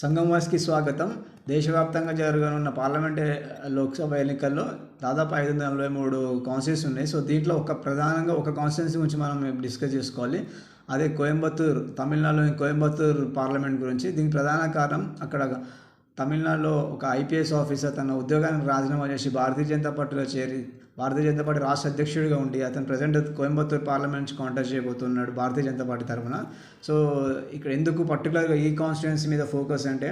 సంఘం వాస్కి స్వాగతం. దేశవ్యాప్తంగా జరగనున్న పార్లమెంట్ లోక్సభ ఎన్నికల్లో దాదాపు ఐదు వందల నలభై మూడు కాన్స్టిట్యూన్స్ ఉన్నాయి. సో దీంట్లో ఒక ప్రధానంగా ఒక కాన్స్టిట్యున్సీ గురించి మనం డిస్కస్ చేసుకోవాలి. అదే కోయంబత్తూర్ తమిళనాడులోని కోయంబత్తూర్ పార్లమెంట్ గురించి. దీనికి ప్రధాన కారణం అక్కడ తమిళనాడులో ఒక ఐపీఎస్ ఆఫీసర్ తన ఉద్యోగానికి రాజీనామా చేసి భారతీయ జనతా పార్టీలో చేరి భారతీయ జనతా పార్టీ రాష్ట్ర అధ్యక్షుడిగా ఉండి అతను ప్రజెంట్ కోయంబత్తూర్ పార్లమెంట్ నుంచి కాంటాక్ట్ చేయబోతున్నాడు భారతీయ జనతా పార్టీ తరఫున. సో ఇక్కడ ఎందుకు పర్టికులర్గా ఈ కాన్స్టిట్యున్సీ మీద ఫోకస్ అంటే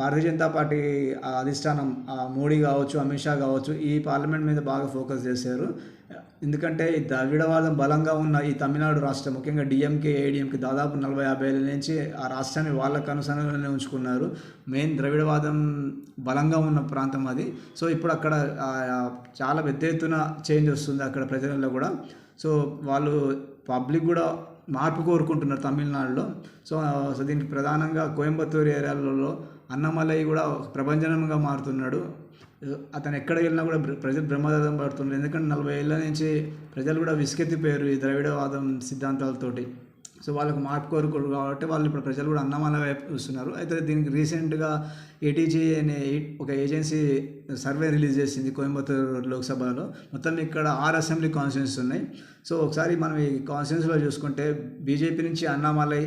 భారతీయ జనతా పార్టీ ఆ అధిష్టానం ఆ మోడీ కావచ్చు అమిత్ షా కావచ్చు ఈ పార్లమెంట్ మీద బాగా ఫోకస్ చేశారు. ఎందుకంటే ఈ ద్రవిడవాదం బలంగా ఉన్న ఈ తమిళనాడు రాష్ట్రం ముఖ్యంగా డిఎంకే ఏడిఎంకే దాదాపు నలభై యాభై ఏళ్ళ నుంచి ఆ రాష్ట్రాన్ని వాళ్ళకు అనుసరణలోనే ఉంచుకున్నారు. మెయిన్ ద్రవిడవాదం బలంగా ఉన్న ప్రాంతం అది. సో ఇప్పుడు అక్కడ చాలా పెద్ద ఎత్తున చేంజ్ వస్తుంది అక్కడ ప్రజలలో కూడా. సో వాళ్ళు పబ్లిక్ కూడా మార్పు కోరుకుంటున్నారు తమిళనాడులో. సో సో దీనికి ప్రధానంగా కోయంబత్తూరు ఏరియాలలో అన్నమలై కూడా ప్రభంజనంగా మారుతున్నాడు. అతను ఎక్కడ వెళ్ళినా కూడా ప్రజలు బ్రహ్మరథం పడుతున్నారు. ఎందుకంటే నలభై ఏళ్ళ నుంచి ప్రజలు కూడా విసుకెత్తిపోయారు ఈ ద్రవిడవాదం సిద్ధాంతాలతోటి. సో వాళ్ళకు మార్పు కోరుకోరు కాబట్టి వాళ్ళు ఇప్పుడు ప్రజలు కూడా అన్నమాల వైపు చూస్తున్నారు. అయితే దీనికి రీసెంట్గా ఏటీజీ అనే ఒక ఏజెన్సీ సర్వే రిలీజ్ చేసింది కోయంబత్తూరు లోక్సభలో. మొత్తం ఇక్కడ ఆరు అసెంబ్లీ కాన్స్టిట్యూన్స్ ఉన్నాయి. సో ఒకసారి మనం ఈ కాన్స్టిట్యూన్స్లో చూసుకుంటే బీజేపీ నుంచి అన్నామలై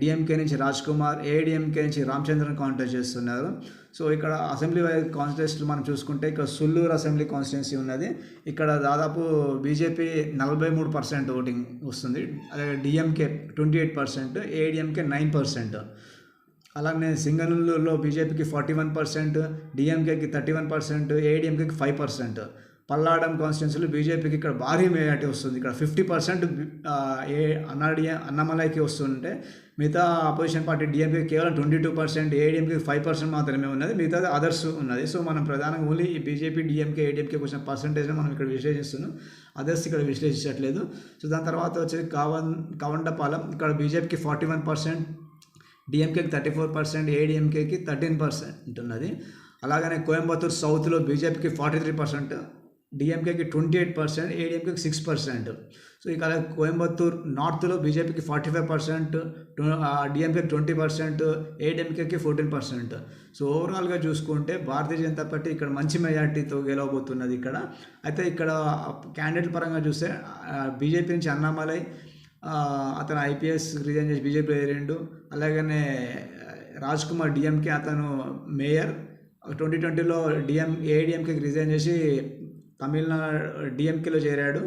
డిఎంకే నుంచి రాజ్ కుమార్ ఏడిఎంకే నుంచి రామచంద్రన్ కాంటెస్ట్ చేస్తున్నారు. సో ఇక్కడ అసెంబ్లీ వైజ్ కాన్స్టిట్యూన్సీ మనం చూసుకుంటే ఇక్కడ సుల్లూరు అసెంబ్లీ కాన్స్టిట్యున్సీ ఉన్నది. ఇక్కడ దాదాపు బీజేపీ నలభై మూడు పర్సెంట్ ఓటింగ్ వస్తుంది. అదే DMK twenty eight percent ADMK nine percent. అలాగే సింగనూరులో బీజేపీకి ఫార్టీ వన్ పర్సెంట్ డిఎంకేకి థర్టీ వన్ పర్సెంట్ ఏడిఎంకేకి ఫైవ్ పర్సెంట్. పల్లాడం కాన్స్టిట్యున్సీలో బీజేపీకి ఇక్కడ భారీ మెజార్టీ వస్తుంది. ఇక్కడ ఫిఫ్టీ పర్సెంట్ ఏ అన్నాడియ అన్నమలైకి వస్తుంటే మిగతా అపోజిషన్ పార్టీ డిఎంకే కేవలం ట్వంటీ టూ పర్సెంట్ ఏడిఎంకి ఫైవ్ పర్సెంట్ మాత్రమే ఉన్నది. మిగతా అదర్స్ ఉన్నది. సో మనం ప్రధానంగా ఓన్లీ ఈ బీజేపీ డిఎంకే ఏడిఎంకే వచ్చిన పర్సంటేజ్ని మనం ఇక్కడ విశ్లేషిస్తున్నాం. అదర్స్ ఇక్కడ విశ్లేషించట్లేదు. సో దాని తర్వాత వచ్చేది కావన్ కవండపాలెం. ఇక్కడ బీజేపీకి ఫార్టీ వన్ పర్సెంట్ డిఎంకేకి థర్టీ ఫోర్ పర్సెంట్ ఏడిఎంకేకి థర్టీన్ పర్సెంట్ ఉన్నది అలాగనే కోయంబత్తూర్ సౌత్లో బీజేపీకి ఫార్టీ త్రీ పర్సెంట్ డిఎంకేకి ట్వంటీ ఎయిట్ పర్సెంట్ ఏడిఎంకేకి సిక్స్ పర్సెంట్ సో ఇక అలాగే కోయంబత్తూర్ నార్త్లో బీజేపీకి ఫార్టీ ఫైవ్ పర్సెంట్ డిఎంకేకి ట్వంటీ పర్సెంట్ ఏడిఎంకేకి ఫోర్టీన్ పర్సెంట్ సో ఓవరాల్గా చూసుకుంటే భారతీయ జనతా పార్టీ ఇక్కడ మంచి మెజార్టీతో గెలవబోతున్నది ఇక్కడ. అయితే ఇక్కడ క్యాండిడేట్ పరంగా చూస్తే బీజేపీ నుంచి అన్నామలై అతను ఐపీఎస్ రిజైన్ చేసి బీజేపీ చేరిండు. అలాగనే రాజ్ కుమార్ డిఎంకే అతను మేయర్. ట్వంటీ ట్వంటీలో డిఎం ఏడిఎంకేకి రిజైన్ చేసి తమిళనాడు డిఎంకేలో చేరాడు.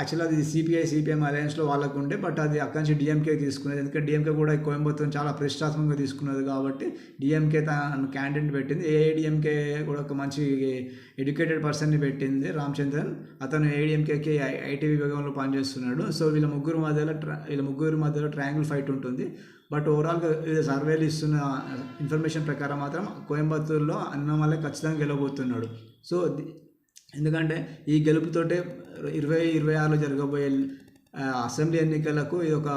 యాక్చువల్గా అది సిపిఐ సిపిఎం అలయన్స్లో వాళ్ళకు ఉండే బట్ అది అక్కడి నుంచి డిఎంకే తీసుకునేది. ఎందుకంటే డిఎంకే కూడా కోయంబత్తూరు చాలా ప్రతిష్టాత్మకంగా తీసుకున్నది కాబట్టి డిఎంకే తన క్యాండిడేట్ పెట్టింది. ఏఐడిఎంకే కూడా ఒక మంచి ఎడ్యుకేటెడ్ పర్సన్ని పెట్టింది రామచంద్రన్. అతను ఏఐడిఎంకేకి ఐటీ విభాగంలో పనిచేస్తున్నాడు. సో వీళ్ళ ముగ్గురు మధ్యలో ట్రా వీళ్ళ ముగ్గురు మధ్యలో ట్రయాంగిల్ ఫైట్ ఉంటుంది. బట్ ఓవరాల్గా సర్వేలు ఇస్తున్న ఇన్ఫర్మేషన్ ప్రకారం మాత్రం కోయంబత్తూరులో అన్నమల్లే ఖచ్చితంగా గెలవబోతున్నాడు. సో ఎందుకంటే ఈ గెలుపుతోటే ఇరవై ఇరవై ఆరులో జరగబోయే అసెంబ్లీ ఎన్నికలకు ఇది ఒక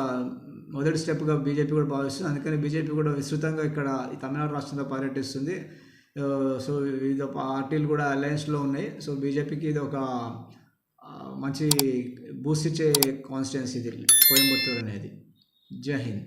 మొదటి స్టెప్గా బీజేపీ కూడా భావిస్తుంది. అందుకని బీజేపీ కూడా విస్తృతంగా ఇక్కడ ఈ తమిళనాడు రాష్ట్రంలో పర్యటిస్తుంది. సో వివిధ పార్టీలు కూడా అలయన్స్లో ఉన్నాయి. సో బీజేపీకి ఇది ఒక మంచి బూస్ట్ ఇచ్చే కాన్స్టిట్యున్సీ ఇది. కోయంబత్తూరు అనేది. జై హింద్.